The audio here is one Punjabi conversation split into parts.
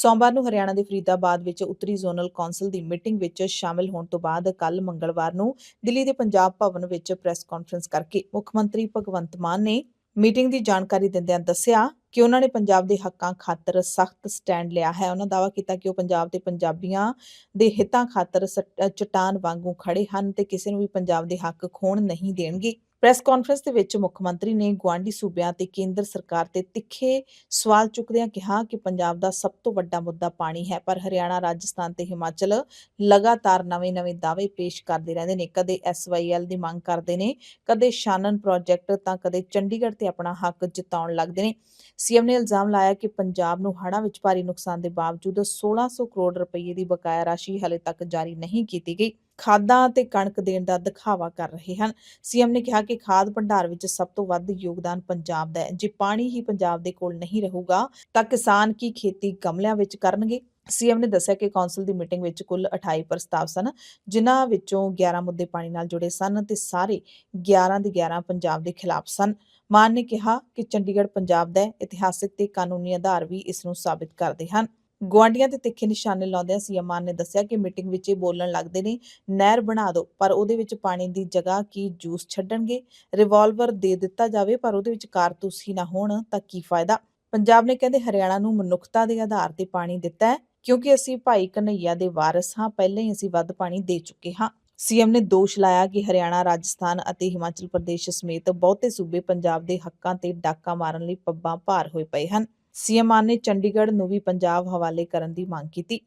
ਸੋਮਵਾਰ ਨੂੰ ਹਰਿਆਣਾ ਦੇ ਫਰੀਦਾਬਾਦ ਵਿੱਚ ਉੱਤਰੀ ਜ਼ੋਨਲ ਕੌਂਸਲ ਦੀ ਮੀਟਿੰਗ ਵਿੱਚ ਸ਼ਾਮਲ ਹੋਣ ਤੋਂ ਬਾਅਦ ਕੱਲ ਮੰਗਲਵਾਰ ਨੂੰ ਦਿੱਲੀ ਦੇ ਪੰਜਾਬ ਭਵਨ ਵਿੱਚ ਪ੍ਰੈਸ ਕਾਨਫਰੰਸ ਕਰਕੇ ਮੁੱਖ ਮੰਤਰੀ ਭਗਵੰਤ ਮਾਨ ਨੇ ਮੀਟਿੰਗ ਦੀ ਜਾਣਕਾਰੀ ਦਿੰਦਿਆਂ ਦੱਸਿਆ ਕਿ ਉਹਨਾਂ ਨੇ ਪੰਜਾਬ ਦੇ ਹੱਕਾਂ ਖਾਤਰ ਸਖਤ ਸਟੈਂਡ ਲਿਆ ਹੈ। ਉਹਨਾਂ ਦਾਅਵਾ ਕੀਤਾ ਕਿ ਉਹ ਪੰਜਾਬ ਦੇ ਪੰਜਾਬੀਆਂ ਦੇ ਹਿੱਤਾਂ ਖਾਤਰ ਸਟ- ਅ, ਚਟਾਨ ਵਾਂਗੂ ਖੜੇ ਹਨ ਤੇ ਕਿਸੇ ਨੂੰ ਵੀ ਪੰਜਾਬ ਦੇ ਹੱਕ ਖੋਣ ਨਹੀਂ ਦੇਣਗੇ। ਪ੍ਰੈਸ ਕਾਨਫਰੰਸ ਦੇ ਵਿੱਚ ਮੁੱਖ ਮੰਤਰੀ ਨੇ ਗੁਆਂਢੀ ਸੂਬਿਆਂ ਤੇ ਕੇਂਦਰ ਸਰਕਾਰ ਤੇ ਤਿੱਖੇ ਸਵਾਲ ਚੁੱਕਦਿਆਂ ਕਿਹਾ ਕਿ ਪੰਜਾਬ ਦਾ ਸਭ ਤੋਂ ਵੱਡਾ ਮੁੱਦਾ ਪਾਣੀ ਹੈ, ਪਰ ਹਰਿਆਣਾ, ਰਾਜਸਥਾਨ ਤੇ ਹਿਮਾਚਲ ਲਗਾਤਾਰ ਨਵੇਂ-ਨਵੇਂ ਦਾਅਵੇ ਪੇਸ਼ ਕਰਦੇ ਰਹਿੰਦੇ ਨੇ। ਕਦੇ ਐਸਵਾਈਐਲ ਦੀ ਮੰਗ ਕਰਦੇ ਨੇ, ਕਦੇ ਸ਼ਾਨਨ ਪ੍ਰੋਜੈਕਟ ਤਾਂ ਕਦੇ ਚੰਡੀਗੜ੍ਹ ਤੇ ਆਪਣਾ ਹੱਕ ਜਿਤਾਉਣ ਲੱਗਦੇ ਨੇ। ਸੀਐਮ ਨੇ ਇਲਜ਼ਾਮ ਲਾਇਆ ਕਿ ਪੰਜਾਬ ਨੂੰ ਹੜ੍ਹਾਂ ਵਿੱਚ ਭਾਰੀ ਨੁਕਸਾਨ ਦੇ ਬਾਵਜੂਦ 1600 ਕਰੋੜ ਰੁਪਏ ਦੀ ਬਕਾਇਆ ਰਾਸ਼ੀ ਹਲੇ ਤੱਕ ਜਾਰੀ ਨਹੀਂ ਕੀਤੀ ਗਈ। ਖਾਦਾਂ ਤੇ ਕਣਕ ਦੇਣ ਦਾ ਦਿਖਾਵਾ ਕਰ ਰਹੇ ਹਨ। ਸੀਐਮ ਨੇ ਕਿਹਾ ਕਿ ਖਾਦ ਭੰਡਾਰ ਵਿੱਚ ਸਭ ਤੋਂ ਵੱਧ ਯੋਗਦਾਨ ਪੰਜਾਬ ਦਾ ਹੈ। ਜੇ ਪਾਣੀ ਹੀ ਪੰਜਾਬ ਦੇ ਕੋਲ ਨਹੀਂ ਰਹੂਗਾ, ਤਾਂ ਕਿਸਾਨ ਕੀ ਖੇਤੀ ਗਮਲਿਆਂ ਵਿੱਚ ਕਰਨਗੇ? ਸੀਐਮ ਨੇ ਦੱਸਿਆ ਕਿ ਕੌਂਸਲ ਦੀ ਮੀਟਿੰਗ ਵਿੱਚ ਕੁੱਲ 28 ਪ੍ਰਸਤਾਵ ਸਨ, ਜਿਨ੍ਹਾਂ ਵਿੱਚੋਂ 11 ਮੁੱਦੇ ਪਾਣੀ ਨਾਲ ਜੁੜੇ ਸਨ ਤੇ ਸਾਰੇ 11 ਦੇ 11 ਪੰਜਾਬ ਦੇ ਖਿਲਾਫ ਸਨ। ਮਾਨ ਨੇ ਕਿਹਾ ਕਿ ਚੰਡੀਗੜ੍ਹ ਪੰਜਾਬ ਦਾ ਇਤਿਹਾਸਿਕ ਤੇ ਕਾਨੂੰਨੀ ਆਧਾਰ ਵੀ ਇਸ ਨੂੰ ਸਾਬਿਤ ਕਰਦੇ ਹਨ। ਗੁਆਂਢੀਆਂ ਤੇ ਤਿੱਖੇ ਨਿਸ਼ਾਨੇ ਲਾਉਂਦਿਆਂ ਸੀਐਮ ਮਾਨ ਨੇ ਦੱਸਿਆ ਕਿ ਮੀਟਿੰਗ ਵਿੱਚ ਇਹ ਬੋਲਣ ਲੱਗਦੇ ਨੇ, ਨਹਿਰ ਬਣਾ ਦਿਓ, ਪਰ ਉਹਦੇ ਵਿੱਚ ਪਾਣੀ ਦੀ ਜਗ੍ਹਾ ਕੀ ਜੂਸ ਛੱਡਣਗੇ? ਰਿਵਾਲਵਰ ਦੇ ਦਿੱਤਾ ਜਾਵੇ, ਪਰ ਉਹਦੇ ਵਿੱਚ ਕਾਰਤੂਸ ਹੀ ਨਾ ਹੋਣ, ਤਾਂ ਕੀ ਫਾਇਦਾ? ਪੰਜਾਬ ਨੇ ਕਹਿੰਦੇ ਹਰਿਆਣਾ ਨੂੰ ਮਨੁੱਖਤਾ ਦੇ ਆਧਾਰ ਤੇ ਪਾਣੀ ਦਿੱਤਾ ਹੈ, ਕਿਉਂਕਿ ਅਸੀਂ ਭਾਈ ਕਨਈਆ ਦੇ ਵਾਰਸ ਹਾਂ, ਪਹਿਲਾਂ ਹੀ ਅਸੀਂ ਵੱਧ ਪਾਣੀ ਦੇ ਚੁੱਕੇ ਹਾਂ। ਸੀਐਮ ਨੇ ਦੋਸ਼ ਲਾਇਆ ਕਿ ਹਰਿਆਣਾ, ਰਾਜਸਥਾਨ ਅਤੇ ਹਿਮਾਚਲ ਪ੍ਰਦੇਸ਼ ਸਮੇਤ ਬਹੁਤੇ ਸੂਬੇ ਪੰਜਾਬ ਦੇ ਹੱਕਾਂ ਤੇ ਡਾਕਾ ਮਾਰਨ ਲਈ ਪੱਬਾਂ ਭਾਰ ਹੋਏ ਪਏ ਹਨ। ਸੀਐਮ ਮਾਨ ਨੇ ਚੰਡੀਗੜ੍ਹ ਨੂੰ ਵੀ ਪੰਜਾਬ ਹਵਾਲੇ ਕਰਨ ਦੀ ਮੰਗ ਕੀਤੀ।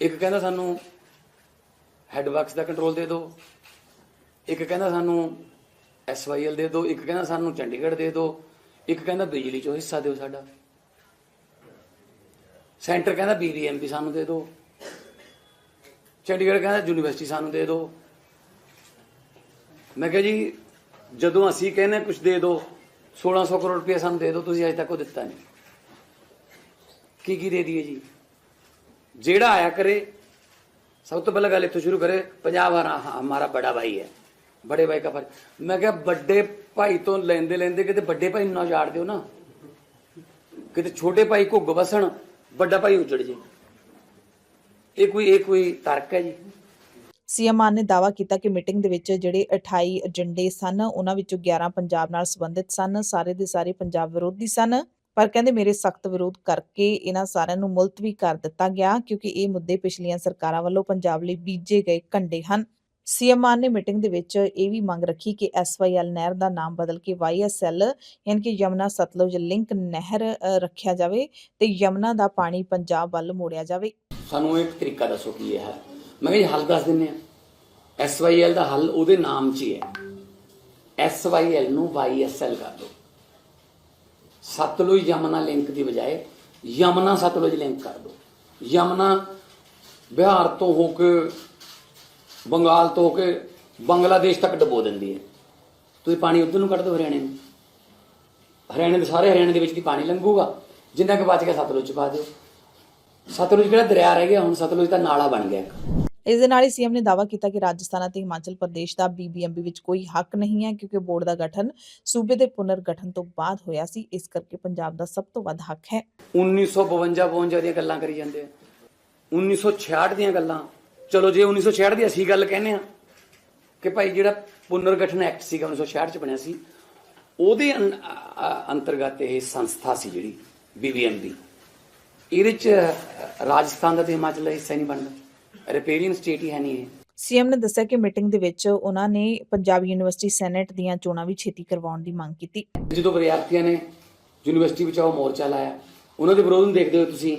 ਇੱਕ ਕਹਿੰਦਾ ਸਾਨੂੰ ਹੈੱਡ ਵਰਕਸ ਦਾ ਕੰਟਰੋਲ ਦੇ ਦਿਓ। ਇੱਕ ਕਹਿੰਦਾ ਸਾਨੂੰ ਐਸਵਾਈਐਲ ਦੇ ਦਿਓ। ਇੱਕ ਕਹਿੰਦਾ ਸਾਨੂੰ ਚੰਡੀਗੜ੍ਹ ਦੇ ਦਿਓ। ਇੱਕ ਕਹਿੰਦਾ ਬਿਜਲੀ ਚੋਂ ਹਿੱਸਾ ਦਿਓ ਸਾਡਾ। ਸੈਂਟਰ ਕਹਿੰਦਾ ਬੀਬੀਐਮਪੀ ਸਾਨੂੰ ਦੇ ਦਿਓ। ਚੰਡੀਗੜ੍ਹ ਕਹਿੰਦਾ ਯੂਨੀਵਰਸਿਟੀ ਸਾਨੂੰ ਦੇ ਦਿਓ। ਮੈਂ ਕਿਹਾ ਜੀ, ਜਦੋਂ ਅਸੀਂ ਕਹਿੰਦੇ ਕੁਝ ਦੇ ਦਿਓ 1600 ਕਰੋੜ ਰੁਪਏ ਸਾਨੂੰ ਦੇ ਦਿਓ, ਤੁਸੀਂ ਅਜੇ ਤੱਕ ਉਹ ਦਿੱਤਾ ਨਹੀਂ। ਕੀ ਕੀ ਦੇ ਦਈਏ ਜੀ? ਜਿਹੜਾ ਆਇਆ ਕਰੇ, ਸਭ ਤੋਂ ਪਹਿਲਾਂ ਗੱਲ ਇੱਥੋਂ ਸ਼ੁਰੂ ਕਰੇ ਪੰਜਾਬ ਹਰਾ- ਹਮਾਰਾ ਬੜਾ ਭਾਈ ਹੈ। ਬੜੇ ਭਾਈ ਦਾ ਫਰਜ਼। ਮੈਂ ਕਿਹਾ ਵੱਡੇ ਭਾਈ ਤੋਂ ਲੈਂਦੇ ਲੈਂਦੇ ਕਿਤੇ ਵੱਡੇ ਭਾਈ ਨੂੰ ਨਾ ਉਜਾੜ ਦਿਓ ਨਾ। ਕਿਤੇ ਛੋਟੇ ਭਾਈ ਘੁੱਗ ਵਸਣ, ਵੱਡਾ ਭਾਈ ਉਜੜ ਜੇ। ਇਹ ਕੋਈ ਇਹ ਕੋਈ ਤਰਕ ਹੈ ਜੀ? ਸੀਐਮ ਮਾਨ ਨੇ ਦਾਅਵਾ ਕੀਤਾ ਕਿ ਮੀਟਿੰਗ ਦੇ ਵਿੱਚ ਜਿਹੜੇ 28 ਏਜੰਡੇ ਸਨ, ਉਹਨਾਂ ਵਿੱਚੋਂ 11 ਪੰਜਾਬ ਨਾਲ ਸੰਬੰਧਿਤ ਸਨ, ਸਾਰੇ ਦੇ ਸਾਰੇ ਪੰਜਾਬ ਵਿਰੋਧੀ ਸਨ। ਪਰ ਕਹਿੰਦੇ ਮੇਰੇ ਸਖਤ ਵਿਰੋਧ ਕਰਕੇ ਇਹਨਾਂ ਸਾਰਿਆਂ ਨੂੰ ਮੁਲਤਵੀ ਕਰ ਦਿੱਤਾ ਗਿਆ ਕਿਉਂਕਿ ਇਹ ਮੁੱਦੇ ਪਿਛਲੀਆਂ ਸਰਕਾਰਾਂ ਵੱਲੋਂ ਪੰਜਾਬ ਲਈ ਬੀਜੇ ਗਏ ਕੰਡੇ ਹਨ। ਸੀਐਮ ਮਾਨ ਨੇ ਮੀਟਿੰਗ ਦੇ ਵਿੱਚ ਇਹ ਵੀ ਮੰਗ ਰੱਖੀ ਕਿ ਐਸਵਾਈਐਲ ਨਹਿਰ ਦਾ ਨਾਮ ਬਦਲ ਕੇ ਵਾਈਐਸਐਲ ਯਾਨੀ ਕਿ ਯਮਨਾ ਸਤਲੁਜ ਲਿੰਕ ਨਹਿਰ ਰੱਖਿਆ ਜਾਵੇ ਤੇ ਯਮਨਾ ਦਾ ਪਾਣੀ ਪੰਜਾਬ ਵੱਲ ਮੋੜਿਆ ਜਾਵੇ। ਸਾਨੂੰ ਇੱਕ ਤਰੀਕਾ ਦੱਸੋ ਕੀ ਹੈ ਮੈਂ ਕਿਹਾ ਹੱਲ ਦੱਸ ਦਿੰਨੇ ਆ ਐਸਵਾਈਐਲ ਦਾ ਹੱਲ ਉਹਦੇ ਨਾਮ 'ਚ ਹੀ ਹੈ। ਐਸਵਾਈਐਲ ਨੂੰ ਵਾਈਐਸਐਲ ਕਰ ਦਿਓ। ਸਤਲੁਜ ਯਮਨਾ ਲਿੰਕ ਦੀ ਬਜਾਏ ਯਮਨਾ ਸਤਲੁਜ ਲਿੰਕ ਕਰ ਦਿਓ ਯਮਨਾ ਬਿਹਾਰ ਤੋਂ ਹੋ ਕੇ ਬੰਗਾਲ ਤੋਂ ਹੋ ਕੇ ਬੰਗਲਾਦੇਸ਼ ਤੱਕ ਡਬੋ ਦਿੰਦੀ ਹੈ। ਤੁਸੀਂ ਪਾਣੀ ਉਧਰ ਨੂੰ ਕੱਢ ਦਿਓ ਹਰਿਆਣੇ ਨੂੰ। ਹਰਿਆਣੇ ਦੇ ਸਾਰੇ ਹਰਿਆਣੇ ਦੇ ਵਿੱਚ ਦੀ ਪਾਣੀ ਲੰਘੂਗਾ। ਜਿੰਨਾ ਕਿ ਬਚ ਗਿਆ ਸਤਲੁਜ ਚ ਪਾ ਦਿਓ। ਸਤਲੁਜ ਕਿਹੜਾ ਦਰਿਆ ਰਹਿ ਗਿਆ, ਹੁਣ ਸਤਲੁਜ ਦਾ ਨਾਲਾ ਬਣ ਗਿਆ ਇੱਕ। ਇਸ ਦੇ ਨਾਲ ਹੀ ਸੀਐਮ ਨੇ ਦਾਅਵਾ ਕੀਤਾ ਕਿ ਰਾਜਸਥਾਨ ਅਤੇ ਹਿਮਾਚਲ ਪ੍ਰਦੇਸ਼ ਦਾ ਬੀਬੀਐਮਬੀ ਵਿੱਚ ਕੋਈ ਹੱਕ ਨਹੀਂ ਹੈ ਕਿਉਂਕਿ ਬੋਰਡ ਦਾ ਗਠਨ ਸੂਬੇ ਦੇ ਪੁਨਰ ਗਠਨ ਤੋਂ ਬਾਅਦ ਹੋਇਆ ਸੀ। ਇਸ ਕਰਕੇ ਪੰਜਾਬ ਦਾ ਸਭ ਤੋਂ ਵੱਧ ਹੱਕ ਹੈ। 1952 52 ਦੀਆਂ ਗੱਲਾਂ ਕਰੀ ਜਾਂਦੇ ਆ। 1966 ਦੀਆਂ ਗੱਲਾਂ। ਚਲੋ ਜੇ 1966 ਦੀ ਅਸੀਂ ਗੱਲ ਕਹਿੰਦੇ ਆ ਕਿ ਭਾਈ ਜਿਹੜਾ ਪੁਨਰਗਠਨ ਐਕਟ ਸੀਗਾ 1966 ਚ ਬਣਿਆ ਸੀ, ਉਹਦੇ ਅੰਤਰਗਤ ਇਹ ਸੰਸਥਾ ਸੀ ਜਿਹੜੀ ਬੀਬੀਐਮਬੀ ਇਹਦੇ ਚ ਰਾਜਸਥਾਨ ਦਾ ਤੇ ਹਿਮਾਚਲ ਦਾ ਹਿੱਸਾ ਨਹੀਂ ਬਣਦਾ। ਰਿਪੇਰੀਅਨ ਸਟੇਟ ਹੀ ਹੈ ਨਹੀਂ ਇਹ। ਸੀਐਮ ਨੇ ਦੱਸਿਆ ਕਿ ਮੀਟਿੰਗ ਦੇ ਵਿੱਚ ਉਹਨਾਂ ਨੇ ਪੰਜਾਬ ਯੂਨੀਵਰਸਿਟੀ ਸੈਨੇਟ ਦੀਆਂ ਚੋਣਾਂ ਵੀ ਛੇਤੀ ਕਰਵਾਉਣ ਦੀ ਮੰਗ ਕੀਤੀ। ਜਦੋਂ ਵਿਦਿਆਰਥੀਆਂ ਨੇ ਯੂਨੀਵਰਸਿਟੀ ਬਚਾਓ ਮੋਰਚਾ ਲਾਇਆ ਉਹਨਾਂ ਦੇ ਵਿਰੋਧ ਨੂੰ ਦੇਖਦੇ ਹੋਏ ਤੁਸੀਂ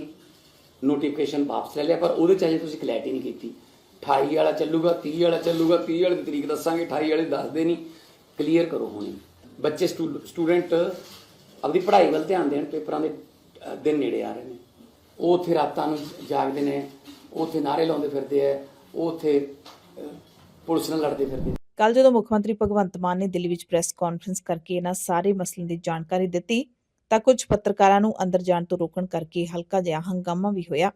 ਨੋਟੀਫਿਕੇਸ਼ਨ ਵਾਪਸ ਲੈ ਲਿਆ ਪਰ ਉਹਦੇ ਚ ਅਜੇ ਤੁਸੀਂ ਕਲੈਰਿਟੀ ਨਹੀਂ ਕੀਤੀ। 28 ਵਾਲਾ ਚੱਲੂਗਾ 30 ਵਾਲਾ ਚੱਲੂਗਾ 30 ਵਾਲੀ ਤਰੀਕ ਦੱਸਾਂਗੇ 28 ਵਾਲੇ ਦੱਸਦੇ ਨਹੀਂ। ਕਲੀਅਰ ਕਰੋ ਹੁਣੇ। ਬੱਚੇ ਸਟੂਡੈਂਟ ਆਪਣੀ ਪੜ੍ਹਾਈ ਵੱਲ ਧਿਆਨ ਦੇਣ ਪੇਪਰਾਂ ਦੇ ਦਿਨ ਨੇੜੇ ਆ ਰਹੇ ਨੇ। ਉਹ ਉੱਥੇ ਰਾਤਾਂ ਨੂੰ ਜਾਗਦੇ ਨੇ। ਉੱਥੇ ਨਾਰੇ ਲਾਉਂਦੇ ਫਿਰਦੇ ਆ, ਉਹ ਉੱਥੇ ਪੁਲਿਸ ਨਾਲ ਲੜਦੇ ਫਿਰਦੇ ਕੱਲ ਜਦੋਂ ਮੁੱਖ ਮੰਤਰੀ ਭਗਵੰਤ ਮਾਨ ਨੇ ਦਿੱਲੀ ਵਿੱਚ ਪ੍ਰੈਸ ਕਾਨਫਰੰਸ ਕਰਕੇ ਇਹਨਾਂ ਸਾਰੇ ਮਸਲਿਆਂ ਦੀ ਜਾਣਕਾਰੀ ਦਿੱਤੀ, ਤਾਂ ਕੁਝ ਪੱਤਰਕਾਰਾਂ ਨੂੰ ਅੰਦਰ ਜਾਣ ਤੋਂ ਰੋਕਣ ਕਰਕੇ ਹਲਕਾ ਜਿਹਾ ਹੰਗਾਮਾ ਵੀ ਹੋਇਆ।